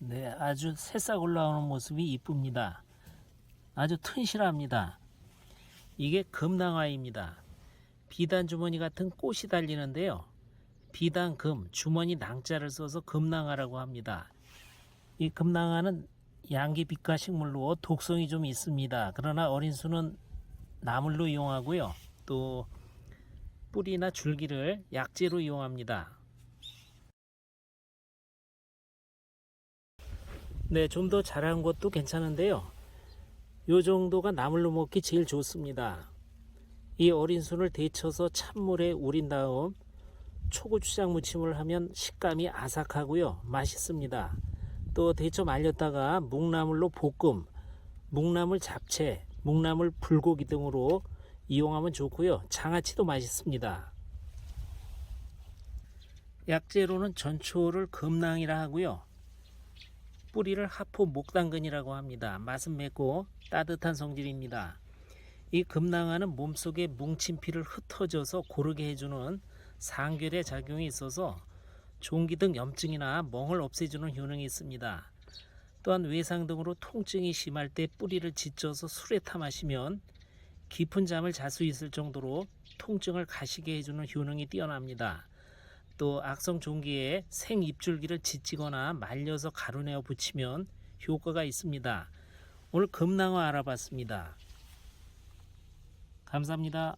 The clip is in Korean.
네, 아주 새싹 올라오는 모습이 이쁩니다. 아주 튼실합니다. 이게 금낭화입니다. 비단 주머니 같은 꽃이 달리는데요. 비단 금, 주머니 낭자를 써서 금낭화라고 합니다. 이 금낭화는 양귀빛과 식물로 독성이 좀 있습니다. 그러나 어린 수는 나물로 이용하고요. 또 뿌리나 줄기를 약재로 이용합니다. 네, 좀 더 자란 것도 괜찮은데요. 요 정도가 나물로 먹기 제일 좋습니다. 이 어린 순을 데쳐서 찬물에 우린 다음 초고추장 무침을 하면 식감이 아삭하고요. 맛있습니다. 또 데쳐 말렸다가 묵나물로 볶음, 묵나물 잡채, 묵나물 불고기 등으로 이용하면 좋고요. 장아찌도 맛있습니다. 약재로는 전초를 금낭이라 하고요. 뿌리를 하포 목당근이라고 합니다. 맛은 맵고 따뜻한 성질입니다. 이 금낭화는 몸속에 뭉친 피를 흩어져서 고르게 해주는 상결의 작용이 있어서 종기 등 염증이나 멍을 없애주는 효능이 있습니다. 또한 외상 등으로 통증이 심할 때 뿌리를 지져서 술에 타 마시면 깊은 잠을 잘 수 있을 정도로 통증을 가시게 해주는 효능이 뛰어납니다. 또 악성 종기에 생 입줄기를 지지거나 말려서 가루내어 붙이면 효과가 있습니다. 오늘 금낭화 알아봤습니다. 감사합니다.